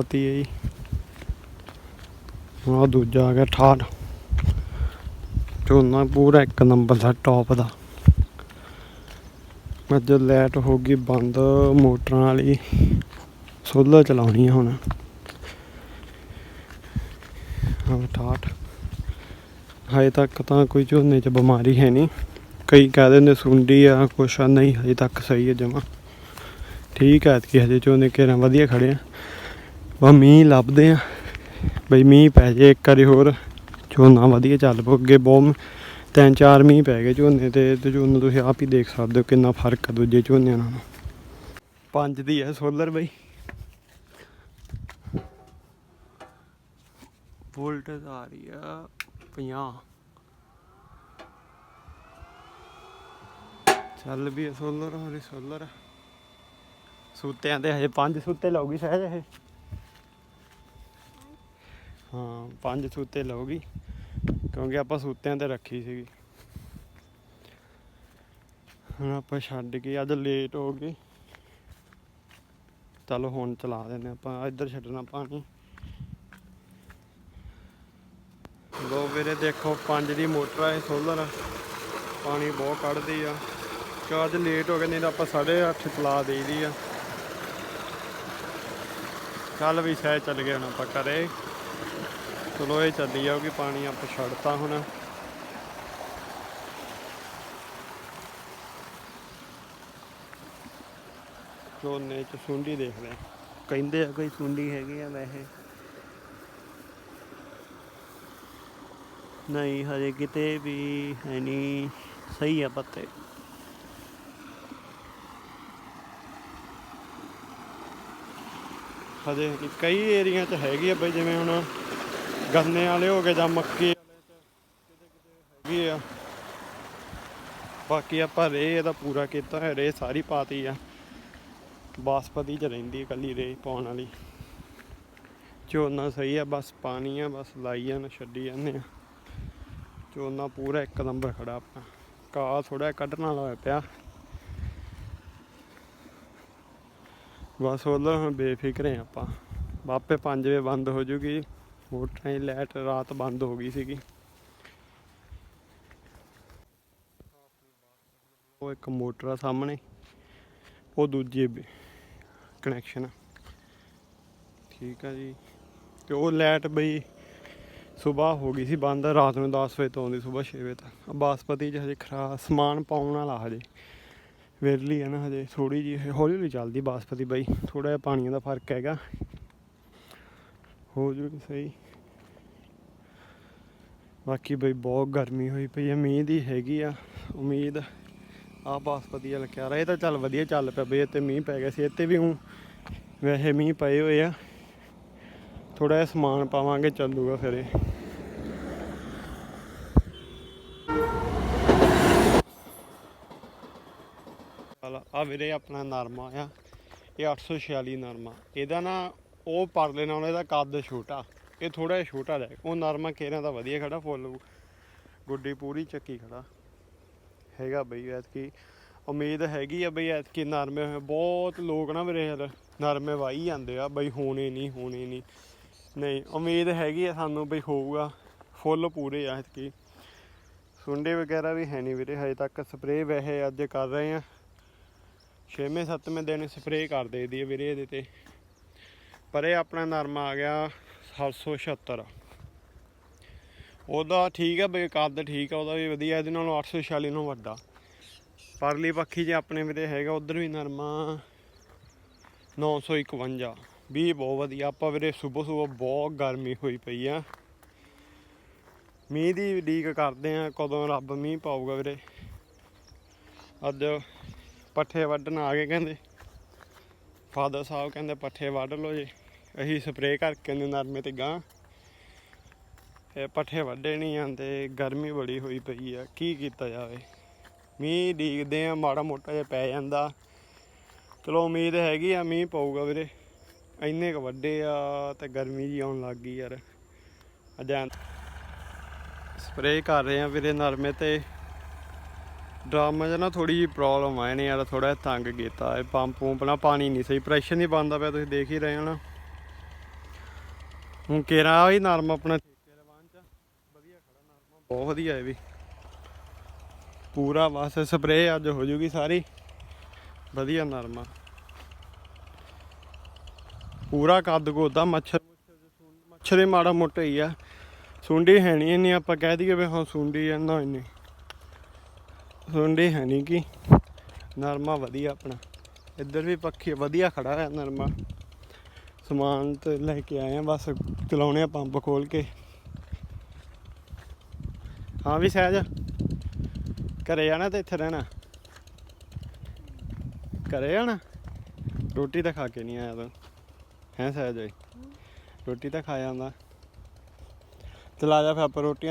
ਪਤੀ ਹੈ ਜੀ। ਆ ਦੂਜਾ ਆ ਗਿਆ 68 ਝੋਨਾ ਪੂਰਾ ਇੱਕ ਨੰਬਰ ਦਾ ਟੌਪ ਦਾ। ਅੱਜ ਲਾਈਟ ਹੋ ਗਈ ਬੰਦ, ਮੋਟਰਾਂ ਵਾਲੀ। ਸੋਲਰ ਚਲਾਉਣੀ ਆ ਹੁਣ। ਹਾਂ 68 ਹਜੇ ਤੱਕ ਤਾਂ ਕੋਈ ਝੋਨੇ 'ਚ ਬਿਮਾਰੀ ਹੈ ਨਹੀਂ। ਕਈ ਕਹਿ ਦਿੰਦੇ ਸੁੰਡੀ ਆ, ਕੁਛ ਆ, ਨਹੀਂ, ਹਜੇ ਤੱਕ ਸਹੀ ਹੈ ਜਮਾ। ਠੀਕ ਹੈ ਕਿ ਹਜੇ ਝੋਨੇ ਘੇਰਾਂ ਵਧੀਆ ਖੜੇ ਆ। ਵਾ ਮੀਂਹ ਲੱਭਦੇ ਆ ਬਈ ਮੀਂਹ ਪੈ ਜੇ ਇੱਕ ਵਾਰੀ ਹੋਰ ਝੋਨਾ ਵਧੀਆ ਚੱਲ ਪਊ ਅੱਗੇ ਬਹੁਤ ਤਿੰਨ ਚਾਰ ਮੀਂਹ ਪੈ ਗਏ ਝੋਨੇ ਤੇ ਤੇ ਝੋਨਾ ਤੁਸੀਂ ਆਪ ਹੀ ਦੇਖ ਸਕਦੇ ਹੋ ਕਿੰਨਾ ਫ਼ਰਕ ਆ ਦੂਜੇ ਝੋਨਿਆਂ ਨਾਲੋਂ। ਪੰਜ ਦੀ ਹੈ ਸੋਲਰ ਬਈ। ਵੋਲਟੇਜ ਆ ਰਹੀ ਆ 50 ਚੱਲ ਵੀ ਸੋਲਰ ਹਰੀ ਸੋਲਰ ਸੂਤਿਆਂ ਦੇ ਹਜੇ ਪੰਜ ਸੂਤੇ ਲਾਉਗੀ ਸਹਿਜ ਇਹ। ਹਾਂ, ਪੰਜ ਸੂਤੇ ਲਾਉਗੀ ਕਿਉਂਕਿ ਆਪਾਂ ਸੂਤਿਆਂ ਤੇ ਰੱਖੀ ਸੀਗੀ। ਹੁਣ ਆਪਾਂ ਛੱਡ ਕੇ ਅੱਜ ਲੇਟ ਹੋ ਗਏ। ਚਲੋ ਹੁਣ ਚਲਾ ਦਿੰਦੇ ਆਪਾਂ, ਇੱਧਰ ਛੱਡਣਾ ਪਾਣੀ। ਲੋ ਵੀਰੇ ਦੇਖੋ, ਪੰਜ ਦੀ ਮੋਟਰ ਹੈ ਸੋਲਰ ਪਾਣੀ ਬਹੁਤ ਕੱਢਦੀ ਆ। ਕਿ ਅੱਜ ਲੇਟ ਹੋ ਗਿਆ ਨਹੀਂ ਤਾਂ ਆਪਾਂ 8:30 ਚਲਾ ਦੇਈਦੀ ਆ। ਕੱਲ ਵੀ ਸ਼ਾਇਦ ਚੱਲ ਗਿਆ ਹੁਣ ਆਪਾਂ ਘਰੇ। ਚਲੋ ਇਹ ਚੱਲੀ ਜਾਊਗੀ ਪਾਣੀ ਆਪਾਂ ਛੱਡਤਾ ਹੁਣ। ਝੋਨੇ ਚ ਸੁੰਡੀ ਦੇਖਦੇ ਆ ਕਹਿੰਦੇ ਆ ਕੋਈ ਸੁੰਡੀ ਹੈਗੀ ਆ ਵੈਸੇ। ਨਹੀਂ, ਹਜੇ ਕਿਤੇ ਵੀ ਹੈ ਨਹੀਂ। ਸਹੀ ਆ ਪੱਤੇ। ਹਜੇ ਕਈ ਏਰੀਆ 'ਚ ਹੈਗੀ ਆ ਬਈ, ਜਿਵੇਂ ਹੁਣ ਗੰਨੇ ਵਾਲੇ ਹੋ ਗਏ ਜਾਂ ਮੱਕੀ ਵਾਲੇ 'ਚ ਕਿਤੇ ਕਿਤੇ ਹੈਗੀ ਆ। ਬਾਕੀ ਆਪਾਂ ਰੇ ਇਹਦਾ ਪੂਰਾ ਕੀਤਾ ਹੈ ਰੇ ਸਾਰੀ ਪਾਤੀ ਆ। ਬਾਸਪਤੀ 'ਚ ਰਹਿੰਦੀ ਕੱਲੀ ਰੇ ਪਾਉਣ ਵਾਲੀ। ਝੋਨਾ ਸਹੀ ਆ, ਬਸ ਪਾਣੀ ਆ, ਬਸ ਲਾਈ ਜਾਂ ਛੱਡੀ ਜਾਂਦੇ ਆ। ਝੋਨਾ ਪੂਰਾ ਇੱਕ ਨੰਬਰ ਖੜਾ ਆਪਣਾ। ਕਾ ਥੋੜਾ ਕੱਢਣ ਵਾਲਾ ਹੋਇਆ ਪਿਆ। ਬਸ ਉਹਦਾ ਹੁਣ ਬੇਫਿਕਰੇ ਆਪਾਂ। ਵਾਪੇ 5 ਵਜੇ ਬੰਦ ਹੋ ਜੂਗੀ। ਮੋਟਰਾਂ ਦੀ ਲਾਈਟ ਰਾਤ ਬੰਦ ਹੋ ਗਈ ਸੀਗੀ। ਉਹ ਇੱਕ ਮੋਟਰ ਆ ਸਾਹਮਣੇ, ਉਹ ਦੂਜੀ ਕਨੈਕਸ਼ਨ ਆ। ਠੀਕ ਆ ਜੀ। ਤੇ ਉਹ ਲਾਈਟ ਬਈ ਸਵੇਰ ਹੋ ਗਈ ਸੀ ਬੰਦ, ਰਾਤ ਨੂੰ 10 ਵਜੇ ਤੋਂ ਆਉਂਦੀ ਸਵੇਰ 6 ਵਜੇ ਤੱਕ। ਬਾਸਪਤੀ ਚ ਹਜੇ ਖਰਾ ਸਮਾਨ ਪਾਉਣ ਵਾਲਾ ਹਜੇ ਵਿਰਲੀ ਹੈ ਨਾ ਹਜੇ ਥੋੜੀ ਜੀ ਹੌਲੀ ਹੌਲੀ ਚੱਲਦੀ ਬਾਸਪਤੀ ਬਈ ਥੋੜਾ ਜਿਹਾ ਪਾਣੀਆਂ ਦਾ ਫ਼ਰਕ ਹੈਗਾ। ਹੋ ਜੂਗੀ ਸਹੀ। ਬਾਕੀ ਬਈ ਬਹੁਤ ਗਰਮੀ ਹੋਈ ਪਈ ਹੈ ਮੀਂਹ ਦੀ ਹੈਗੀ ਆ, ਉਮੀਦ ਆ ਬਾਸਪਤੀ ਵਾਲਾ ਕਿਆ ਇਹ ਤਾਂ ਚੱਲ ਵਧੀਆ ਚੱਲ ਪਿਆ ਬਈ, ਇੱਥੇ ਮੀਂਹ ਪੈ ਗਿਆ ਸੀ, ਇੱਥੇ ਵੀ ਹੂੰ ਵੈਸੇ ਮੀਂਹ ਪਏ ਹੋਏ ਆ। ਥੋੜਾ ਜਿਹਾ ਸਮਾਨ ਪਾਵਾਂਗੇ, ਚੱਲੂਗਾ ਫਿਰ ਇਹ। ਆ ਵੀਰੇ, ਆਪਣਾ ਨਰਮਾ ਆ। ਇਹ 846 ਨਰਮਾ। ਇਹਦਾ ਨਾ ਉਹ ਪਰਲੇ ਨਾਲੋਂ ਇਹਦਾ ਕੱਦ ਛੋਟਾ। ਇਹ ਥੋੜਾ ਜਿਹਾ ਛੋਟਾ ਰਹਿ ਉਹ ਨਰਮਾ ਕੇਰਾਂ ਦਾ ਵਧੀਆ ਖੜਾ, ਫੁੱਲ ਗੁੱਡੀ ਪੂਰੀ ਚੱਕੀ ਖੜਾ। ਹੈਗਾ ਬਈ ਐਤਕੀ। ਉਮੀਦ ਹੈਗੀ ਆ ਬਈ ਐਤਕੀ ਨਰਮੇ ਹੋਏ। ਬਹੁਤ ਲੋਕ ਨਾ ਮੇਰੇ ਯਾਰ ਨਰਮੇ ਵਾਈ ਜਾਂਦੇ ਆ। ਬਈ ਹੋਣੇ ਨਹੀਂ ਹੋਣੇ ਨਹੀਂ ਨਹੀਂ, ਉਮੀਦ ਹੈਗੀ ਆ ਸਾਨੂੰ ਬਈ ਹੋਊਗਾ। ਫੁੱਲ ਪੂਰੇ ਆ ਐਤਕੀ। ਸੁੰਡੇ ਵਗੈਰਾ ਵੀ ਹੈ ਨਹੀਂ ਵੀਰੇ, ਹਜੇ ਤੱਕ ਸਪਰੇਅ ਵੈਸੇ ਅੱਜ ਕਰ ਰਹੇ ਆ। ਛੇਵੇਂ, ਸੱਤਵੇਂ ਦਿਨ ਸਪਰੇਅ ਕਰ ਦੇਦੀ ਵੀਰੇ ਇਹਦੇ ਤੇ। ਪਰ ਇਹ ਆਪਣਾ ਨਰਮਾ ਆ ਗਿਆ 776 ਉਹਦਾ ਠੀਕ ਹੈ ਬਈ ਕੱਦ ਠੀਕ ਆ, ਉਹਦਾ ਵੀ ਵਧੀਆ, ਇਹਦੇ ਨਾਲੋਂ 846 ਨਾਲੋਂ ਵੱਡਾ। ਪਰਲੀ ਪੱਖੀ ਜੇ ਆਪਣੇ ਵੀਰੇ ਹੈਗਾ, ਉਧਰ ਵੀ ਨਰਮਾ 951 ਵੀ ਬਹੁਤ ਵਧੀਆ। ਆਪਾਂ ਵੀਰੇ ਸਵੇਰ ਸਵੇਰ ਬਹੁਤ ਗਰਮੀ ਹੋਈ ਪਈ ਆ। ਮੀਂਹ ਦੀ ਉਡੀਕ ਕਰਦੇ ਆ, ਕਦੋਂ ਰੱਬ ਮੀਂਹ ਪਾਊਗਾ ਵੀਰੇ। ਅੱਜ ਪੱਠੇ ਵੱਢਣ ਆ ਗਏ ਕਹਿੰਦੇ। ਫਾਦਰ ਸਾਹਿਬ ਕਹਿੰਦੇ ਪੱਠੇ ਵੱਢ ਲਓ ਜੀ। ਅਸੀਂ ਸਪਰੇਅ ਕਰਕੇ ਨੇ ਨਰਮੇ ਤੇ ਗਾਂ ਇਹ ਪੱਠੇ ਵੱਢੇ ਨਹੀਂ ਜਾਂਦੇ, ਗਰਮੀ ਬੜੀ ਹੋਈ ਪਈ ਆ, ਕੀ ਕੀਤਾ ਜਾਵੇ? ਮੀਂਹ ਡੀਕਦੇ ਆ, ਮਾੜਾ ਮੋਟਾ ਜਿਹਾ ਪੈ ਜਾਂਦਾ। ਚਲੋ ਉਮੀਦ ਹੈਗੀ ਆ ਮੀਂਹ ਪਊਗਾ ਵੀਰੇ। ਇੰਨੇ ਕ ਵੱਡੇ ਆ ਤੇ ਗਰਮੀ ਜੀ ਆਉਣ ਲੱਗ ਗਈ ਯਾਰ। ਅਜਾਂ ਸਪਰੇਅ ਕਰ ਰਹੇ ਆ ਵੀਰੇ ਨਰਮੇ ਤੇ। ਡਰਮ 'ਚ ਨਾ ਥੋੜੀ ਜਿਹੀ ਪ੍ਰੋਬਲਮ ਆਏ ਨੇ ਯਾਰ ਥੋੜਾ ਤੰਗ ਕੀਤਾ। ਇਹ ਪੰਪ ਪੂੰਪ ਨਾਲ ਪਾਣੀ ਨਹੀਂ ਸਹੀ ਪ੍ਰੈਸ਼ਰ ਨਹੀਂ ਬੰਦਾ ਪਿਆ, ਤੁਸੀਂ ਦੇਖ ਹੀ ਰਹੇ ਹੋ ਨਾ। ਹੁਣ ਕੇਰਾ ਵੀ ਨਰਮ ਆਪਣਾ। ਠੇਕੇ ਰਵਾਨ ਚ ਵਧੀਆ ਖੜਾ ਨਰਮਾ ਬਹੁਤ ਵਧੀਆ ਇਹ ਵੀ। ਪੂਰਾ ਬਸ ਸਪਰੇਅ ਅੱਜ ਹੋ ਜੂਗੀ ਸਾਰੀ। ਵਧੀਆ ਨਰਮਾ ਪੂਰਾ ਕੱਦ ਗੋਦਾ ਮੱਛਰ। ਮੱਛਰ ਹੀ ਮਾੜਾ ਮੋਟਾ ਹੀ ਆ। ਸੁੰਡੀ ਹੈ ਨਹੀਂ ਇੰਨੀ, ਆਪਾਂ ਕਹਿ ਦਈਏ ਵੀ ਹਾਂ ਸੁੰਡੀ ਜਾਂਦਾ ਇੰਨੀ। ਸੁੰਡੀ ਹੈ ਨਹੀਂ ਕੀ ਨਰਮਾ ਵਧੀਆ ਆਪਣਾ। ਇੱਧਰ ਵੀ ਪੱਖੀ ਵਧੀਆ ਖੜਾ ਹੈ ਨਰਮਾ। ਸਮਾਨ ਤੇ ਲੈ ਕੇ ਆਏ ਆ, ਬਸ ਚਲਾਉਣੇ ਆ ਪੰਪ ਖੋਲ ਕੇ। ਹਾਂ ਵੀ ਸਹਿਜ, ਘਰੇ ਜਾਣਾ ਤੇ ਇੱਥੇ ਰਹਿਣਾ। ਘਰੇ ਜਾਣਾ ਰੋਟੀ ਤਾਂ ਖਾ ਕੇ ਨਹੀਂ ਆਇਆ ਤੂੰ। ਹੈ ਸਹਿਜ ਰੋਟੀ ਤਾਂ ਖਾ ਜਾਂਦਾ ਚਲਾ ਜਾ ਫਿਰ ਆਪਾਂ ਰੋਟੀ